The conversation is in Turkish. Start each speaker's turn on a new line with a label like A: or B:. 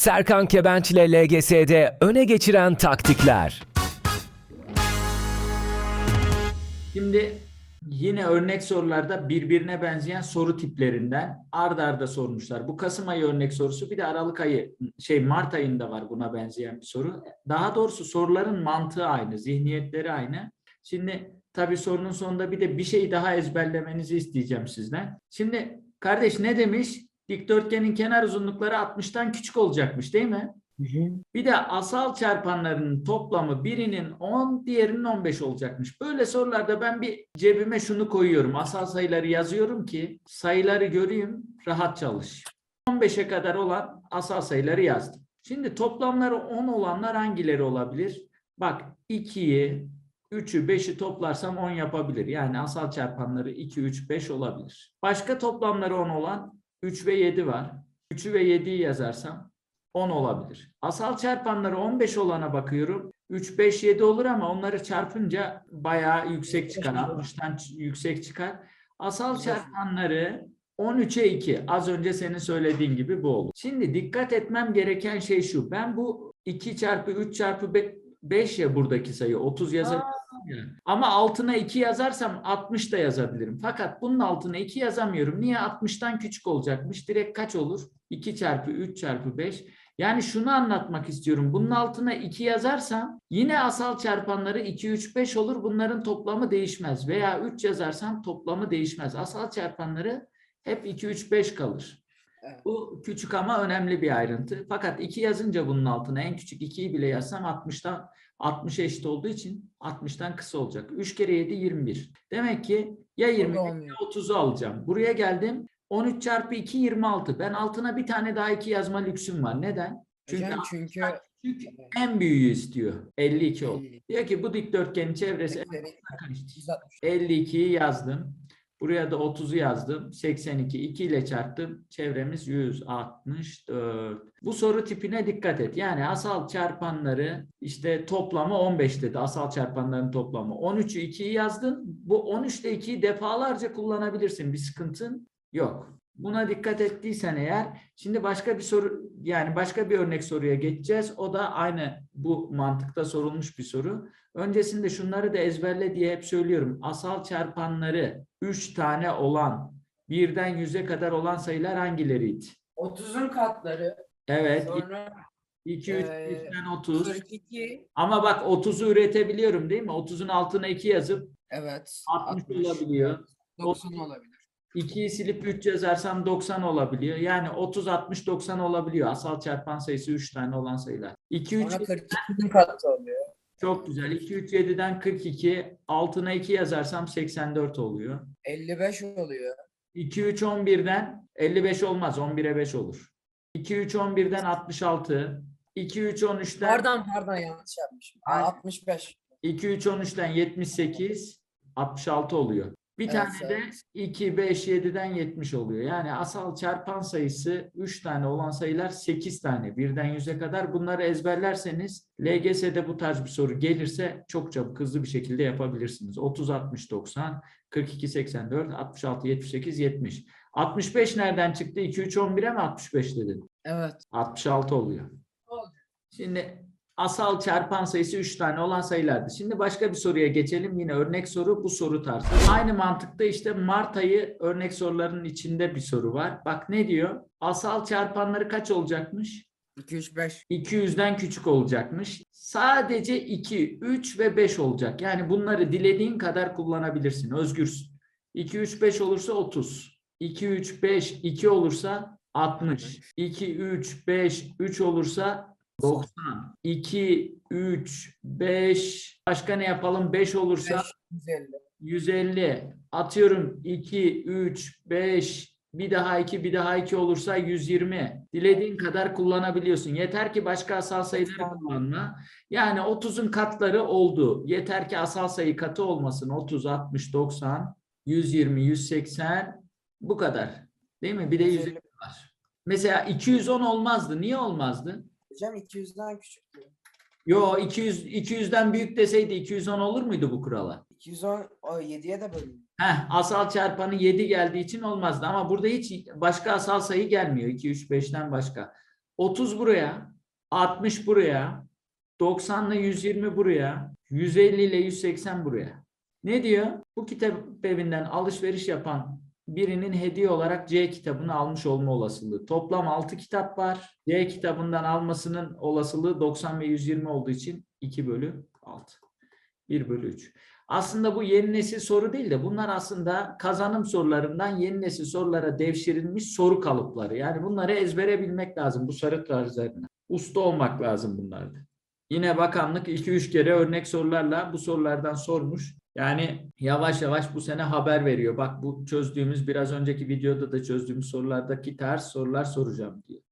A: Serkan Kebenç ile LGS'de öne geçiren taktikler.
B: Şimdi yine örnek sorularda birbirine benzeyen soru tiplerinden ard arda sormuşlar. Bu Kasım ayı örnek sorusu bir de Aralık ayı şey Mart ayında var buna benzeyen bir soru. Daha doğrusu soruların mantığı aynı, zihniyetleri aynı. Şimdi tabii sorunun sonunda bir de bir şey daha ezberlemenizi isteyeceğim sizden. Şimdi kardeş ne demiş? Dikdörtgenin kenar uzunlukları 60'tan küçük olacakmış değil mi? Bir de asal çarpanlarının toplamı birinin 10, diğerinin 15 olacakmış. Böyle sorularda ben bir cebime şunu koyuyorum. Asal sayıları yazıyorum ki sayıları göreyim, rahat çalış. 15'e kadar olan asal sayıları yazdım. Şimdi toplamları 10 olanlar hangileri olabilir? Bak 2'yi, 3'ü, 5'i toplarsam 10 yapabilir. Yani asal çarpanları 2, 3, 5 olabilir. Başka toplamları 10 olan 3 ve 7 var. 3'ü ve 7'yi yazarsam 10 olabilir. Asal çarpanları 15 olana bakıyorum. 3, 5, 7 olur ama onları çarpınca bayağı yüksek çıkar. 60'tan ç- yüksek çıkar. Asal çarpanları 13'e 2. Az önce senin söylediğin gibi bu olur. Şimdi dikkat etmem gereken şey şu. Ben bu 2 çarpı 3 çarpı 5 ya buradaki sayı 30 yazabilirim ya. Ama altına 2 yazarsam 60 da yazabilirim. Fakat bunun altına 2 yazamıyorum. Niye? 60'tan küçük olacakmış. Direkt kaç olur? 2 çarpı 3 çarpı 5. Yani şunu anlatmak istiyorum. Bunun altına 2 yazarsam yine asal çarpanları 2, 3, 5 olur. Bunların toplamı değişmez. Veya 3 yazarsam toplamı değişmez. Asal çarpanları hep 2, 3, 5 kalır.
C: Evet.
B: Bu küçük ama önemli bir ayrıntı. Fakat 2 yazınca bunun altına en küçük 2'yi bile yazsam 60'tan 60 eşit olduğu için 60'tan kısa olacak. 3 kere 7 21. Demek ki ya 20 ya
C: olmuyor.
B: 30'u alacağım. Buraya geldim. 13 çarpı 2 26. Ben altına bir tane daha 2 yazma lüksüm var. Neden? Çünkü,
C: Hocam çünkü
B: çünkü en büyüğü istiyor. 52 oldu.
C: 52.
B: Diyor ki bu dikdörtgenin çevresi en
C: Ekleri
B: kaçtı?
C: 160.
B: 52'yi yazdım. Buraya da 30'u yazdım. 82 2 ile çarptım. Çevremiz 164. Bu soru tipine dikkat et. Yani asal çarpanları işte toplamı 15 dedi. Asal çarpanların toplamı. 13'ü 2'yi yazdın. Bu 13 ile 2'yi defalarca kullanabilirsin. Bir sıkıntın yok. Buna dikkat ettiysen eğer şimdi başka bir soru yani başka bir örnek soruya geçeceğiz. O da aynı bu mantıkta sorulmuş bir soru. Öncesinde şunları da ezberle diye hep söylüyorum. Asal çarpanları 3 tane olan birden 100'e kadar olan sayılar hangileriydi?
C: 30'un katları.
B: Evet.
C: Sonra
B: 2, 3,
C: Ee,
B: 3'ten 30.
C: 42.
B: Ama bak 30'u üretebiliyorum değil mi? 30'un altına 2 yazıp
C: Evet.
B: 60 olabiliyor.
C: 90 olabilir.
B: 2'yi silip 3 yazarsam 90 olabiliyor. Yani 30, 60, 90 olabiliyor. Asal çarpan sayısı 3 tane olan sayılar. 2, 3,
C: Sonra 42'nin katı oluyor.
B: çok güzel. 2, 3, 7'den 42. Altına 2 yazarsam 84 oluyor.
C: 55 oluyor.
B: 2, 3, 11'den 55 olmaz. 11'e 5 olur. 2, 3, 11'den 66. 2, 3, 13'ten
C: Pardon pardon yanlış yapmışım. Aa,
B: Aynen.
C: 65.
B: 2, 3, 13'ten 78. 66 oluyor. Bir
C: Evet,
B: tane de
C: evet.
B: 2, 5, 7'den 70 oluyor. Yani asal çarpan sayısı 3 tane olan sayılar 8 tane. Birden 100'e kadar bunları ezberlerseniz LGS'de bu tarz bir soru gelirse çok çabuk hızlı bir şekilde yapabilirsiniz. 30, 60, 90, 42, 84, 66, 78, 70. 65 nereden çıktı? 2, 3, 11'e mi 65 dedin?
C: Evet.
B: 66 oluyor.
C: Oldu.
B: Şimdi asal çarpan sayısı 3 tane olan sayılardı. Şimdi başka bir soruya geçelim. Yine örnek soru bu soru tarzı. Aynı mantıkta işte Mart ayı örnek sorularının içinde bir soru var. Bak ne diyor? Asal çarpanları kaç olacakmış?
C: 2 3 5.
B: 200'den küçük olacakmış. Sadece 2, 3 ve 5 olacak. Yani bunları dilediğin kadar kullanabilirsin. Özgürsün. 2, 3, 5 olursa 30. 2, 3, 5, 2 olursa 60. 2, 3, 5, 3 olursa 90. 2, 3, 5. Başka ne yapalım? 5 olursa
C: 150.
B: 150. Atıyorum 2, 3, 5, bir daha 2, bir daha 2 olursa 120. Dilediğin kadar kullanabiliyorsun. Yeter ki başka asal sayıları kullanma. Yani 30'un katları oldu. Yeter ki asal sayı katı olmasın. 30, 60, 90, 120, 180 bu kadar. Değil mi? Bir de 150 var. Mesela 210 olmazdı. Niye olmazdı?
C: Hocam 200'den küçük diyor.
B: Yo 200 200'den büyük deseydi 210 olur muydu bu kurala?
C: 210 o 7'ye de bölünüyor.
B: Heh, asal çarpanı 7 geldiği için olmazdı ama burada hiç başka asal sayı gelmiyor. 2, 3, 5'ten başka. 30 buraya, 60 buraya, 90 ile 120 buraya, 150 ile 180 buraya. Ne diyor? Bu kitap evinden alışveriş yapan birinin hediye olarak C kitabını almış olma olasılığı. Toplam 6 kitap var. C kitabından almasının olasılığı 90 ve 120 olduğu için 2 bölü 6. 1 bölü 3. Aslında bu yeni nesil soru değil de bunlar aslında kazanım sorularından yeni nesil sorulara devşirilmiş soru kalıpları. Yani bunları ezbere bilmek lazım bu sarı tarzlarına. Usta olmak lazım bunlarda. Yine bakanlık 2-3 kere örnek sorularla bu sorulardan sormuş. Yani yavaş yavaş bu sene haber veriyor. Bak bu çözdüğümüz biraz önceki videoda da çözdüğümüz sorulardaki ters sorular soracağım diyor.